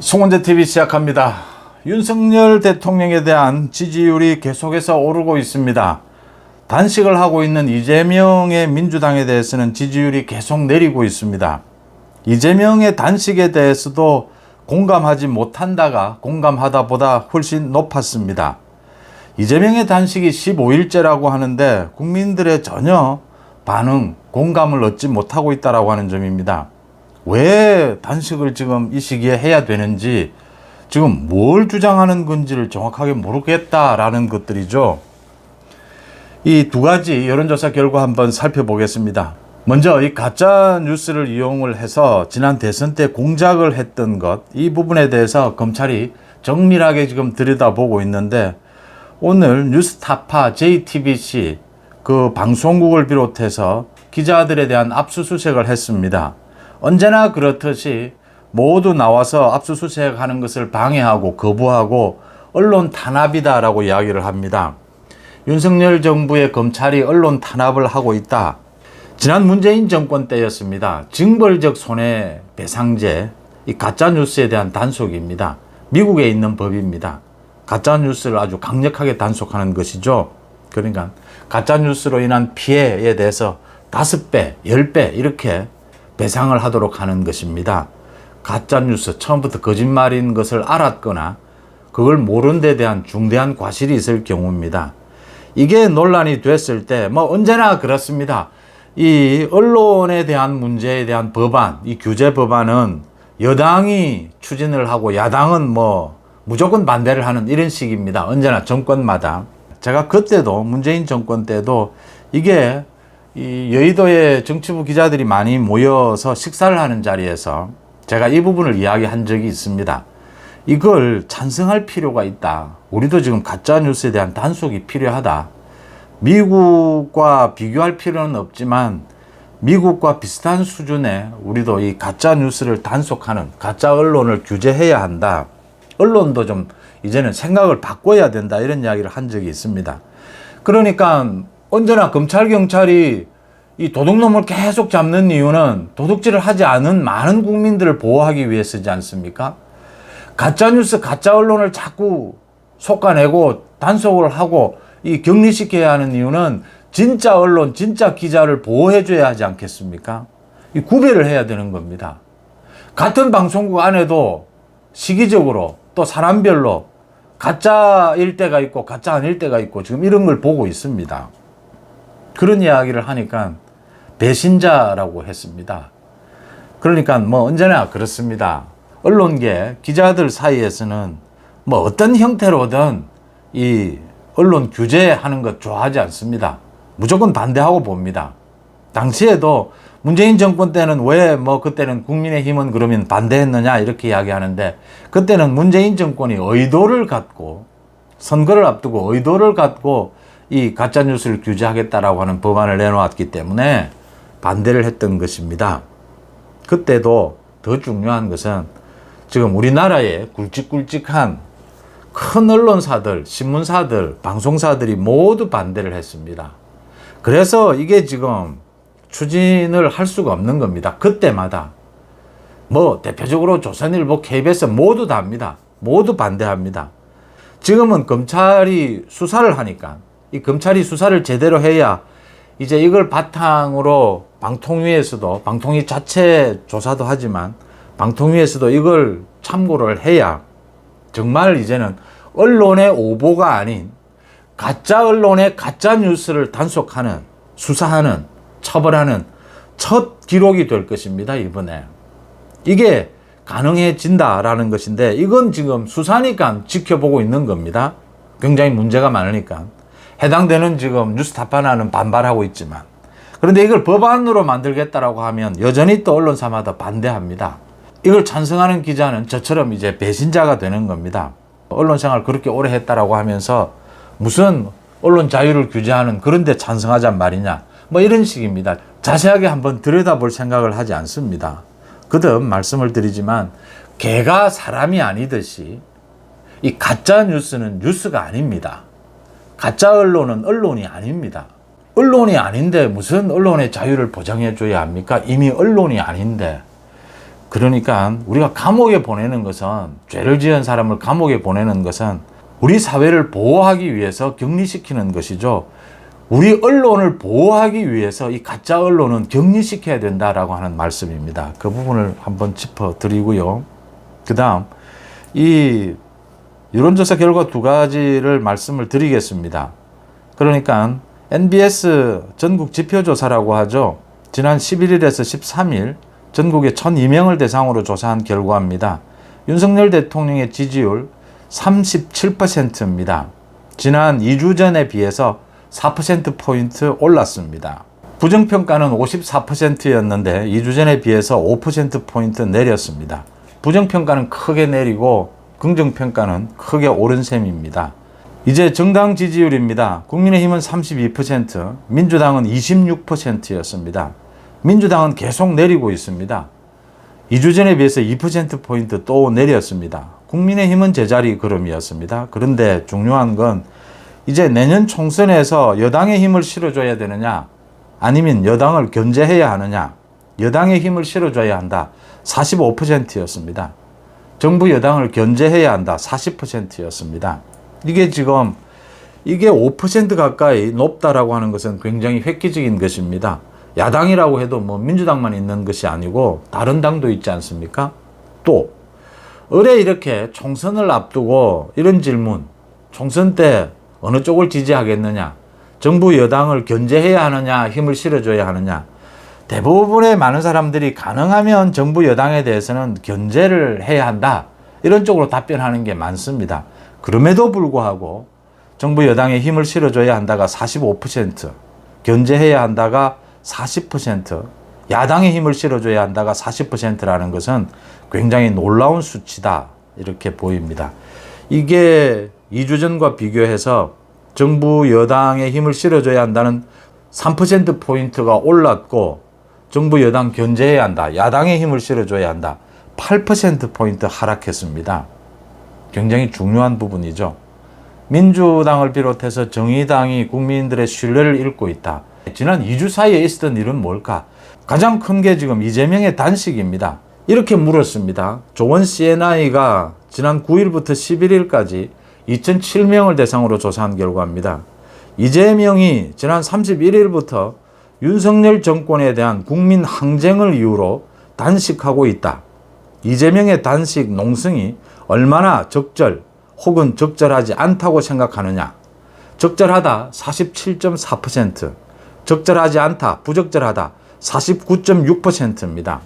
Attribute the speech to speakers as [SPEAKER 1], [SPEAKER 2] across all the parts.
[SPEAKER 1] 송원재 TV 시작합니다. 윤석열 대통령에 대한 지지율이 계속해서 오르고 있습니다. 단식을 하고 있는 이재명의 민주당에 대해서는 지지율이 계속 내리고 있습니다. 이재명의 단식에 대해서도 공감하지 못한다가 공감하다 보다 훨씬 높았습니다. 이재명의 단식이 15일째라고 하는데 국민들의 전혀 반응, 공감을 얻지 못하고 있다라고 하는 점입니다. 왜 단식을 지금 이 시기에 해야 되는지 지금 뭘 주장하는 건지를 정확하게 모르겠다라는 것들이죠. 이 두 가지 여론조사 결과 한번 살펴보겠습니다. 먼저 이 가짜 뉴스를 이용을 해서 지난 대선 때 공작을 했던 것, 이 부분에 대해서 검찰이 정밀하게 지금 들여다보고 있는데 오늘 뉴스타파 JTBC 그 방송국을 비롯해서 기자들에 대한 압수수색을 했습니다. 언제나 그렇듯이 모두 나와서 압수수색하는 것을 방해하고 거부하고 언론 탄압이다라고 이야기를 합니다. 윤석열 정부의 검찰이 언론 탄압을 하고 있다. 지난 문재인 정권 때였습니다. 징벌적 손해배상제, 이 가짜 뉴스에 대한 단속입니다. 미국에 있는 법입니다. 가짜 뉴스를 아주 강력하게 단속하는 것이죠. 그러니까 가짜 뉴스로 인한 피해에 대해서 다섯 배, 열배 이렇게 배상을 하도록 하는 것입니다. 가짜 뉴스 처음부터 거짓말인 것을 알았거나 그걸 모른 데 대한 중대한 과실이 있을 경우입니다. 이게 논란이 됐을 때 뭐 언제나 그렇습니다. 이 언론에 대한 문제에 대한 법안, 이 규제 법안은 여당이 추진을 하고 야당은 뭐 무조건 반대를 하는 이런 식입니다. 언제나 정권마다. 제가 그때도 문재인 정권 때도 이게 이 여의도에 정치부 기자들이 많이 모여서 식사를 하는 자리에서 제가 이 부분을 이야기한 적이 있습니다. 이걸 찬성할 필요가 있다. 우리도 지금 가짜 뉴스에 대한 단속이 필요하다. 미국과 비교할 필요는 없지만 미국과 비슷한 수준의 우리도 이 가짜 뉴스를 단속하는 가짜 언론을 규제해야 한다. 언론도 좀 이제는 생각을 바꿔야 된다. 이런 이야기를 한 적이 있습니다. 그러니까 언제나 검찰, 경찰이 이 도둑놈을 계속 잡는 이유는 도둑질을 하지 않은 많은 국민들을 보호하기 위해서지 않습니까? 가짜뉴스, 가짜 언론을 자꾸 속아내고 단속을 하고 이 격리시켜야 하는 이유는 진짜 언론, 진짜 기자를 보호해줘야 하지 않겠습니까? 이 구별을 해야 되는 겁니다. 같은 방송국 안에도 시기적으로 또 사람별로 가짜일 때가 있고 가짜 아닐 때가 있고 지금 이런 걸 보고 있습니다. 그런 이야기를 하니까 배신자라고 했습니다. 그러니까 뭐 언제나 그렇습니다. 언론계 기자들 사이에서는 뭐 어떤 형태로든 이 언론 규제하는 것 좋아하지 않습니다. 무조건 반대하고 봅니다. 당시에도 문재인 정권 때는 왜 뭐 그때는 국민의힘은 그러면 반대했느냐 이렇게 이야기하는데 그때는 문재인 정권이 의도를 갖고 선거를 앞두고 의도를 갖고 이 가짜 뉴스를 규제하겠다라고 하는 법안을 내놓았기 때문에 반대를 했던 것입니다. 그때도 더 중요한 것은 지금 우리나라에 굵직굵직한 큰 언론사들, 신문사들, 방송사들이 모두 반대를 했습니다. 그래서 이게 지금 추진을 할 수가 없는 겁니다. 그때마다. 뭐, 대표적으로 조선일보, KBS 모두 다 합니다. 모두 반대합니다. 지금은 검찰이 수사를 하니까, 이 검찰이 수사를 제대로 해야 이제 이걸 바탕으로 방통위에서도, 방통위 자체 조사도 하지만, 방통위에서도 이걸 참고를 해야 정말 이제는 언론의 오보가 아닌 가짜 언론의 가짜 뉴스를 단속하는, 수사하는, 처벌하는 첫 기록이 될 것입니다, 이번에. 이게 가능해진다라는 것인데, 이건 지금 수사니까 지켜보고 있는 겁니다. 굉장히 문제가 많으니까. 해당되는 지금 뉴스타파나는 반발하고 있지만. 그런데 이걸 법안으로 만들겠다라고 하면 여전히 또 언론사마다 반대합니다. 이걸 찬성하는 기자는 저처럼 이제 배신자가 되는 겁니다. 언론 생활 그렇게 오래 했다라고 하면서 무슨 언론 자유를 규제하는 그런데 찬성하잔 말이냐. 뭐 이런 식입니다. 자세하게 한번 들여다볼 생각을 하지 않습니다. 거듭 말씀을 드리지만 개가 사람이 아니듯이 이 가짜 뉴스는 뉴스가 아닙니다. 가짜 언론은 언론이 아닙니다. 언론이 아닌데 무슨 언론의 자유를 보장해 줘야 합니까? 이미 언론이 아닌데. 그러니까 우리가 감옥에 보내는 것은 죄를 지은 사람을 감옥에 보내는 것은 우리 사회를 보호하기 위해서 격리시키는 것이죠. 우리 언론을 보호하기 위해서 이 가짜 언론은 격리시켜야 된다라고 하는 말씀입니다. 그 부분을 한번 짚어 드리고요. 그 다음, 이 여론조사 결과 두 가지를 말씀을 드리겠습니다. 그러니까 NBS 전국 지표조사라고 하죠. 지난 11일에서 13일 전국의 1002명을 대상으로 조사한 결과입니다. 윤석열 대통령의 지지율 37%입니다. 지난 2주 전에 비해서 4%포인트 올랐습니다. 부정평가는 54%였는데 2주 전에 비해서 5%포인트 내렸습니다. 부정평가는 크게 내리고 긍정평가는 크게 오른 셈입니다. 이제 정당 지지율입니다. 국민의힘은 32%, 민주당은 26%였습니다. 민주당은 계속 내리고 있습니다. 2주 전에 비해서 2%포인트 또 내렸습니다. 국민의힘은 제자리 걸음이었습니다. 그런데 중요한 건 이제 내년 총선에서 여당의 힘을 실어줘야 되느냐, 아니면 여당을 견제해야 하느냐, 여당의 힘을 실어줘야 한다. 45%였습니다. 정부 여당을 견제해야 한다. 40%였습니다. 이게 지금 이게 5% 가까이 높다라고 하는 것은 굉장히 획기적인 것입니다. 야당이라고 해도 뭐 민주당만 있는 것이 아니고 다른 당도 있지 않습니까? 또 올해 이렇게 총선을 앞두고 이런 질문, 총선 때 어느 쪽을 지지하겠느냐, 정부 여당을 견제해야 하느냐, 힘을 실어줘야 하느냐, 대부분의 많은 사람들이 가능하면 정부 여당에 대해서는 견제를 해야 한다. 이런 쪽으로 답변하는 게 많습니다. 그럼에도 불구하고 정부 여당에 힘을 실어줘야 한다가 45%, 견제해야 한다가 40%, 야당에 힘을 실어줘야 한다가 40%라는 것은 굉장히 놀라운 수치다. 이렇게 보입니다. 이게 2주 전과 비교해서 정부 여당에 힘을 실어줘야 한다는 3%포인트가 올랐고 정부 여당 견제해야 한다. 야당의 힘을 실어줘야 한다. 8%포인트 하락했습니다. 굉장히 중요한 부분이죠. 민주당을 비롯해서 정의당이 국민들의 신뢰를 잃고 있다. 지난 2주 사이에 있었던 일은 뭘까? 가장 큰 게 지금 이재명의 단식입니다. 이렇게 물었습니다. 조원 CNI가 지난 9일부터 11일까지 2007명을 대상으로 조사한 결과입니다. 이재명이 지난 31일부터 윤석열 정권에 대한 국민 항쟁을 이유로 단식하고 있다. 이재명의 단식 농성이 얼마나 적절 혹은 적절하지 않다고 생각하느냐. 적절하다 47.4%, 적절하지 않다, 부적절하다 49.6%입니다.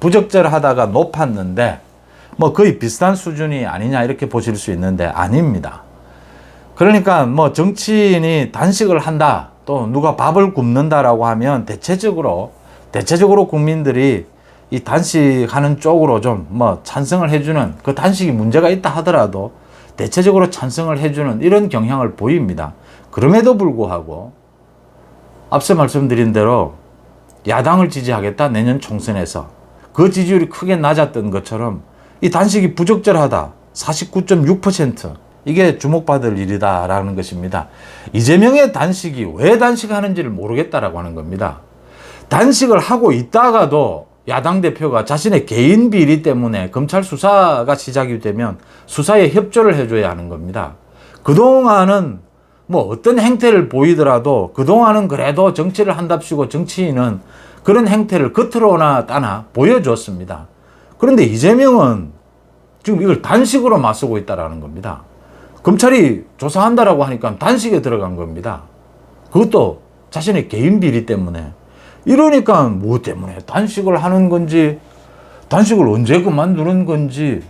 [SPEAKER 1] 부적절하다가 높았는데 뭐 거의 비슷한 수준이 아니냐 이렇게 보실 수 있는데 아닙니다. 그러니까 뭐 정치인이 단식을 한다 또 누가 밥을 굶는다라고 하면 대체적으로 대체적으로 국민들이 이 단식하는 쪽으로 좀 뭐 찬성을 해주는 그 단식이 문제가 있다 하더라도 대체적으로 찬성을 해주는 이런 경향을 보입니다. 그럼에도 불구하고 앞서 말씀드린 대로 야당을 지지하겠다 내년 총선에서 그 지지율이 크게 낮았던 것처럼 이 단식이 부적절하다 49.6% 이게 주목받을 일이다라는 것입니다. 이재명의 단식이 왜 단식하는지를 모르겠다라고 하는 겁니다. 단식을 하고 있다가도 야당 대표가 자신의 개인 비리 때문에 검찰 수사가 시작이 되면 수사에 협조를 해줘야 하는 겁니다. 그동안은 뭐 어떤 행태를 보이더라도 그동안은 그래도 정치를 한답시고 정치인은 그런 행태를 겉으로나 따나 보여줬습니다. 그런데 이재명은 지금 이걸 단식으로 맞서고 있다라는 겁니다. 검찰이 조사한다라고 하니까 단식에 들어간 겁니다. 그것도 자신의 개인 비리 때문에. 이러니까 뭐 때문에 단식을 하는 건지, 단식을 언제 그만두는 건지.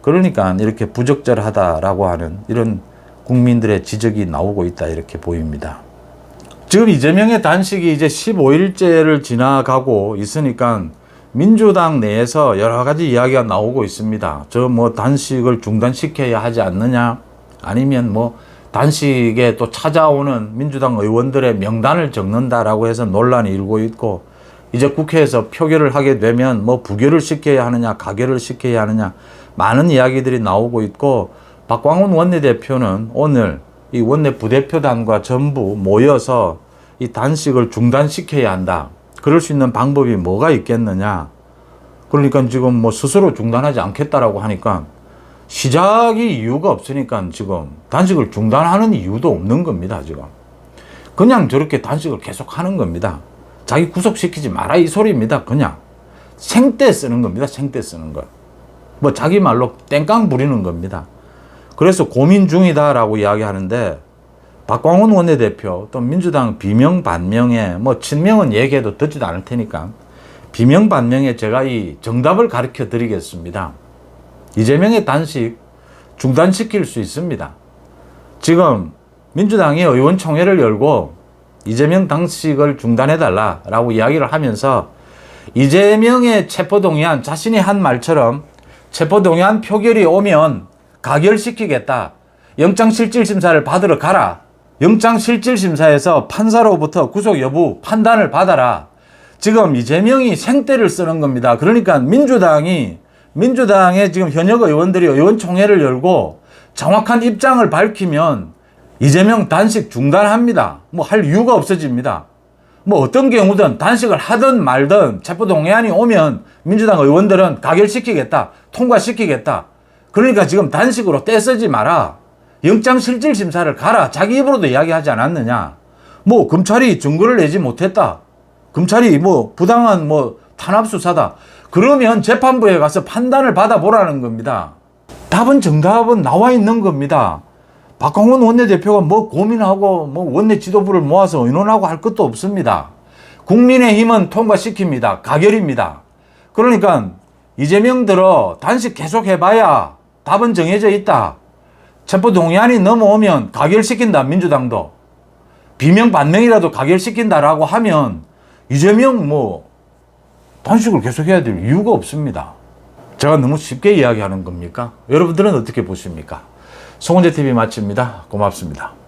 [SPEAKER 1] 그러니까 이렇게 부적절하다라고 하는 이런 국민들의 지적이 나오고 있다 이렇게 보입니다. 지금 이재명의 단식이 이제 15일째를 지나가고 있으니까 민주당 내에서 여러 가지 이야기가 나오고 있습니다. 저 뭐 단식을 중단시켜야 하지 않느냐, 아니면 뭐 단식에 또 찾아오는 민주당 의원들의 명단을 적는다라고 해서 논란이 일고 있고, 이제 국회에서 표결을 하게 되면 뭐 부결을 시켜야 하느냐, 가결을 시켜야 하느냐, 많은 이야기들이 나오고 있고, 박광훈 원내대표는 오늘 이 원내 부대표단과 전부 모여서 이 단식을 중단시켜야 한다. 그럴 수 있는 방법이 뭐가 있겠느냐. 그러니까 지금 뭐 스스로 중단하지 않겠다라고 하니까 시작이 이유가 없으니까 지금 단식을 중단하는 이유도 없는 겁니다, 지금. 그냥 저렇게 단식을 계속 하는 겁니다. 자기 구속시키지 마라 이 소리입니다, 그냥. 생떼 쓰는 겁니다, 생떼 쓰는 거. 뭐 자기 말로 땡깡 부리는 겁니다. 그래서 고민 중이다라고 이야기하는데 박광훈 원내대표 또 민주당 비명 반명에 뭐 친명은 얘기해도 듣지도 않을 테니까 비명 반명에 제가 이 정답을 가르쳐 드리겠습니다. 이재명의 단식 중단시킬 수 있습니다. 지금 민주당이 의원총회를 열고 이재명 단식을 중단해달라라고 이야기를 하면서 이재명의 체포동의안 자신이 한 말처럼 체포동의안 표결이 오면 가결시키겠다. 영장실질심사를 받으러 가라. 영장실질심사에서 판사로부터 구속 여부 판단을 받아라. 지금 이재명이 생떼를 쓰는 겁니다. 그러니까 민주당이 민주당의 지금 현역 의원들이 의원총회를 열고 정확한 입장을 밝히면 이재명 단식 중단합니다. 뭐 할 이유가 없어집니다. 뭐 어떤 경우든 단식을 하든 말든 체포동의안이 오면 민주당 의원들은 가결시키겠다. 통과시키겠다. 그러니까 지금 단식으로 떼쓰지 마라. 영장실질심사를 가라. 자기 입으로도 이야기하지 않았느냐. 뭐 검찰이 증거를 내지 못했다. 검찰이 뭐 부당한 뭐 탄압수사다. 그러면 재판부에 가서 판단을 받아보라는 겁니다. 답은 정답은 나와 있는 겁니다. 박광훈 원내대표가 뭐 고민하고 뭐 원내 지도부를 모아서 의논하고 할 것도 없습니다. 국민의힘은 통과시킵니다. 가결입니다. 그러니까 이재명 들어 단식 계속 해봐야 답은 정해져 있다. 체포동의안이 넘어오면 가결시킨다. 민주당도. 비명 반명이라도 가결시킨다라고 하면 이재명 뭐 단식을 계속해야 될 이유가 없습니다. 제가 너무 쉽게 이야기하는 겁니까? 여러분들은 어떻게 보십니까? 송원재 TV 마칩니다. 고맙습니다.